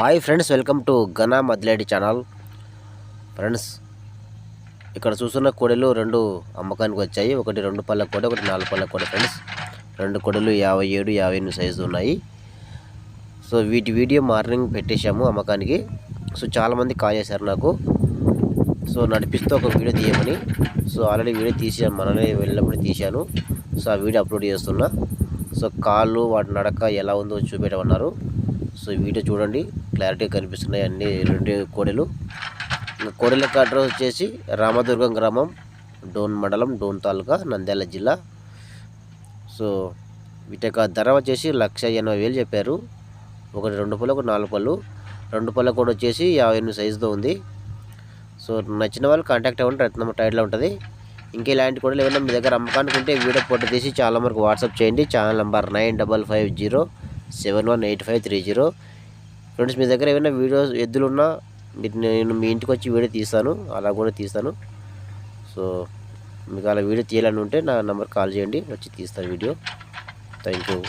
Hi friends welcome to గనా మద్లేడి channel. Friends ఇక్కడ చూస్తున్న కోడెలు రెండు అమ్మకానికి వచ్చాయి. ఒకటి రెండు పళ్ళ కోడ ఒకటి నాలుగు పళ్ళ కోడ ఫ్రెండ్స్. రెండు కోడలు యాభై ఏడు యాభై ఎనిమిది సైజు ఉన్నాయి. సో వీటి వీడియో మార్నింగ్ పెట్టేశాము అమ్మకానికి. సో చాలామంది కాల్ చేశారు నాకు. సో నడిపిస్తూ ఒక వీడియో తీయమని. సో ఆల్రెడీ వీడియో తీసాను మననే వెళ్ళినప్పుడు తీశాను. సో ఆ వీడియో అప్లోడ్ చేస్తున్నా. సో కాళ్ళు వాటి నడక ఎలా ఉందో చూపెట్టమన్నారు. సో ఈ వీడియో చూడండి. క్లారిటీగా కనిపిస్తున్నాయి అన్ని రెండు కోడెలు. ఇంకా కోడెల అడ్రస్ వచ్చేసి రామదుర్గం గ్రామం డోన్ మండలం డోన్ తాలూకా నంద్యాల జిల్లా. సో వీటి యొక్క ధర వచ్చేసి లక్ష ఎనభై వేలు చెప్పారు. ఒకటి రెండు పళ్ళు ఒకటి నాలుగు పళ్ళు. రెండు పళ్ళ కూడా వచ్చేసి యాభై ఎనిమిది సైజుతో ఉంది. సో నచ్చిన వాళ్ళు కాంటాక్ట్ అవ్వండి. రత్నం టైట్లో ఉంటుంది. ఇంకా ఇలాంటి కూడా ఏమైనా మీ దగ్గర అమ్మకానికి ఉంటే వీడియో ఫోటో తీసి చాలా వరకు వాట్సాప్ చేయండి. Channel number nine double five zero seven one eight five three zero. Friends మీ దగ్గర ఏమైనా వీడియోస్ ఎద్దులున్నా మీరు నేను మీ ఇంటికి వచ్చి వీడియో తీస్తాను అలా కూడా తీస్తాను. సో మీకు అలా వీడియో తీయాలని ఉంటే నా నెంబర్ కాల్ చేయండి వచ్చి తీస్తాను వీడియో. Thank you.